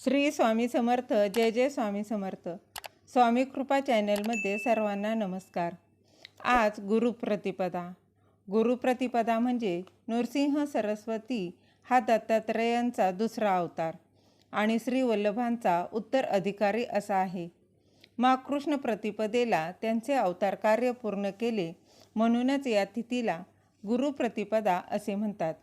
श्री स्वामी समर्थ जय जय स्वामी समर्थ. स्वामी कृपा चॅनलमध्ये सर्वांना नमस्कार. आज गुरुप्रतिपदा गुरुप्रतिपदा म्हणजे नृसिंह सरस्वती हा दत्तात्रेयांचा दुसरा अवतार आणि श्री वल्लभांचा उत्तर अधिकारी असा आहे. मा कृष्ण प्रतिपदेला त्यांचे अवतार कार्य पूर्ण केले म्हणूनच या तिथीला गुरुप्रतिपदा असे म्हणतात.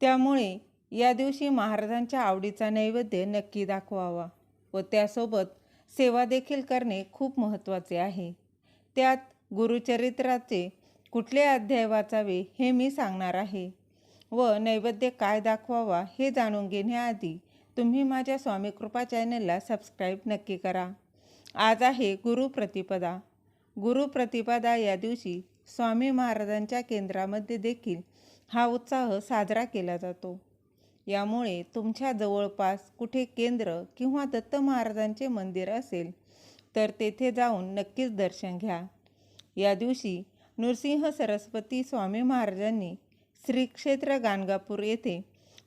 त्यामुळे या दिवशी महाराजांच्या आवडीचा नैवेद्य नक्की दाखवावा व त्यासोबत सेवा देखील करणे खूप महत्त्वाचे आहे. त्यात गुरुचरित्राचे कुठले अध्याय वाचावे हे मी सांगणार आहे व नैवेद्य काय दाखवावा हे जाणून घेण्याआधी तुम्ही माझ्या स्वामी कृपा चॅनलला सबस्क्राईब नक्की करा. आज आहे गुरुप्रतिपदा गुरुप्रतिपदा या दिवशी स्वामी महाराजांच्या केंद्रामध्ये देखील हा उत्साह साजरा केला जातो. यामुळे तुमच्या जवळपास कुठे केंद्र किंवा दत्त महाराजांचे मंदिर असेल तर तेथे जाऊन नक्कीच दर्शन घ्या. या दिवशी नृसिंह सरस्वती स्वामी महाराजांनी श्री क्षेत्र गाणगापूर येथे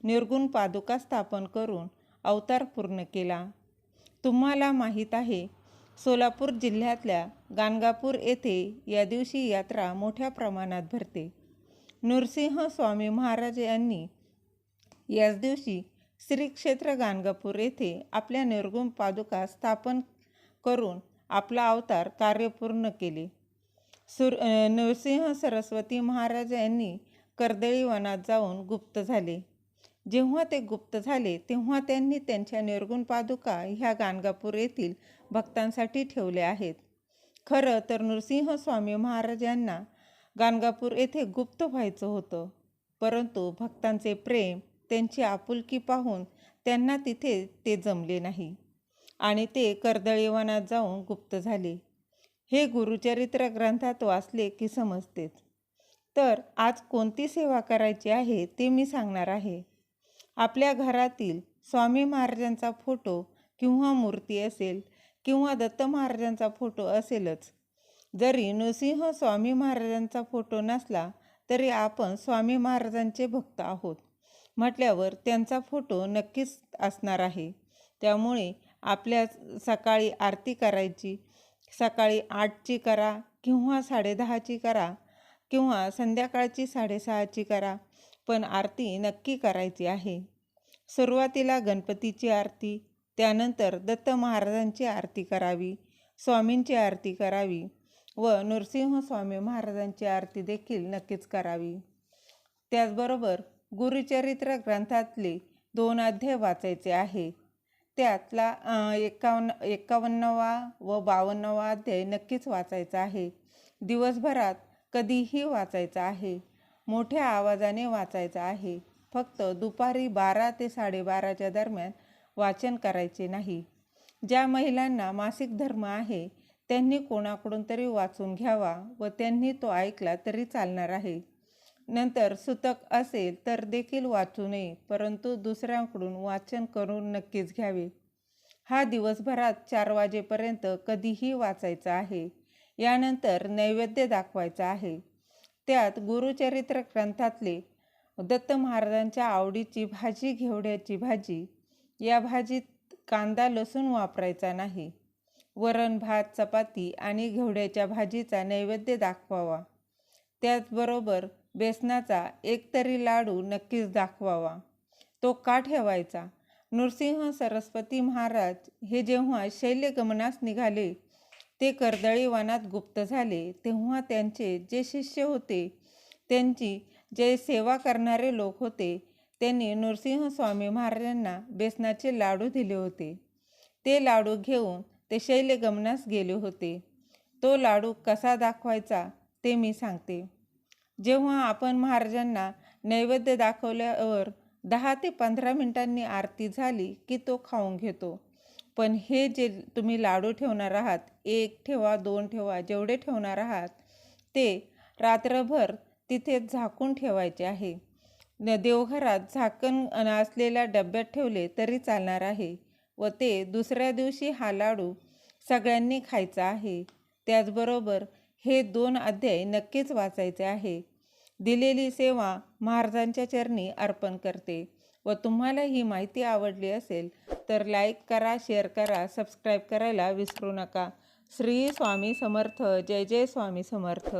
निर्गुण पादुका स्थापन करून अवतार पूर्ण केला. तुम्हाला माहीत आहे सोलापूर जिल्ह्यातल्या गाणगापूर येथे या दिवशी यात्रा मोठ्या प्रमाणात भरते. नृसिंह स्वामी महाराज यांनी याच दिवशी श्री क्षेत्र गाणगापूर येथे आपल्या निर्गुण पादुका स्थापन करून आपला अवतार कार्य पूर्ण केले. सुर नृसिंह सरस्वती महाराज यांनी कर्दळी वनात जाऊन गुप्त झाले. जेव्हा ते गुप्त झाले तेव्हा त्यांनी त्यांच्या निर्गुण पादुका ह्या गाणगापूर येथील भक्तांसाठी ठेवल्या आहेत. खरं तर नृसिंह स्वामी महाराज यांना गाणगापूर येथे गुप्त व्हायचं होतं परंतु भक्तांचे प्रेम त्यांची आपुलकी पाहून त्यांना तिथे ते जमले नाही. आणि ते कर्दळीवनात जाऊन गुप्त झाले. हे गुरुचरित्र ग्रंथात वाचले की समजतेच. तर आज कोणती सेवा करायची आहे ते मी सांगणार आहे. आपल्या घरातील स्वामी महाराजांचा फोटो किंवा मूर्ती असेल किंवा दत्त महाराजांचा फोटो असेलच. जरी नृसिंह स्वामी महाराजांचा फोटो नसला तरी आपण स्वामी महाराजांचे भक्त आहोत. म्हटल्यावर त्यांचा फोटो नक्कीच असणार आहे. त्यामुळे आपल्या सकाळी आरती करायची सकाळी आठची करा किंवा साडेदहाची करा किंवा संध्याकाळची साडेसहाची करा पण आरती नक्की करायची आहे. सुरुवातीला गणपतीची आरती त्यानंतर दत्त महाराजांची आरती करावी स्वामींची आरती करावी व नृसिंह स्वामी महाराजांची आरती देखील नक्कीच करावी. त्याचबरोबर गुरुचरित्र ग्रंथातले दोन अध्याय वाचायचे आहे. त्यातला एकावन्न एकावन्नवा व बावन्नवा अध्याय नक्कीच वाचायचा आहे. दिवसभरात कधीही वाचायचा आहे. मोठ्या आवाजाने वाचायचा आहे. फक्त दुपारी बारा ते साडेबाराच्या दरम्यान वाचन करायचे नाही. ज्या महिलांना मासिक धर्म आहे त्यांनी कोणाकडून तरी वाचून घ्यावा व त्यांनी तो ऐकला तरी चालणार आहे. नंतर सुतक असेल तर देखील वाचू नये परंतु दुसऱ्यांकडून वाचन करून नक्कीच घ्यावे. हा दिवसभरात चार वाजेपर्यंत कधीही वाचायचा आहे. यानंतर नैवेद्य दाखवायचा आहे. त्यात गुरुचरित्र ग्रंथातले दत्त महाराजांच्या आवडीची भाजी घेवड्याची भाजी या भाजीत कांदा लसूण वापरायचा नाही. वरण भात चपाती आणि घेवड्याच्या भाजीचा नैवेद्य दाखवावा. त्याचबरोबर बेसनाचा एकतरी लाडू नक्कीच दाखवावा. तो का ठेवायचा? नृसिंह सरस्वती महाराज हे जेव्हा शैल्यगमनास निघाले ते कर्दळी वनात गुप्त झाले तेव्हा त्यांचे जे शिष्य होते त्यांची जे सेवा करणारे लोक होते त्यांनी नृसिंह स्वामी महाराजांना बेसनाचे लाडू दिले होते. ते लाडू घेऊन ते शैल्यगमनास गेले होते. तो लाडू कसा दाखवायचा ते मी सांगते. जेव्हा आपण महाराजांना नैवेद्य दाखवल्यावर दहा ते पंधरा मिनिटांनी आरती झाली की तो खाऊन घेतो. पण हे जे तुम्ही लाडू ठेवणार आहात एक ठेवा दोन ठेवा जेवढे ठेवणार आहात ते रात्रभर तिथे झाकून ठेवायचे आहे. न देवघरात झाकण असलेल्या डब्यात ठेवले तरी चालणार आहे व ते दुसऱ्या दिवशी हा लाडू सगळ्यांनी खायचा आहे. त्याचबरोबर हे दोन अध्याय नक्कीच वाचायचे आहे. दिलेली सेवा महाराजांच्या चरणी अर्पण करते. व तुम्हाला ही माहिती आवडली असेल तर लाईक करा शेअर करा सबस्क्राईब करायला विसरू नका. श्री स्वामी समर्थ. जय जय स्वामी समर्थ.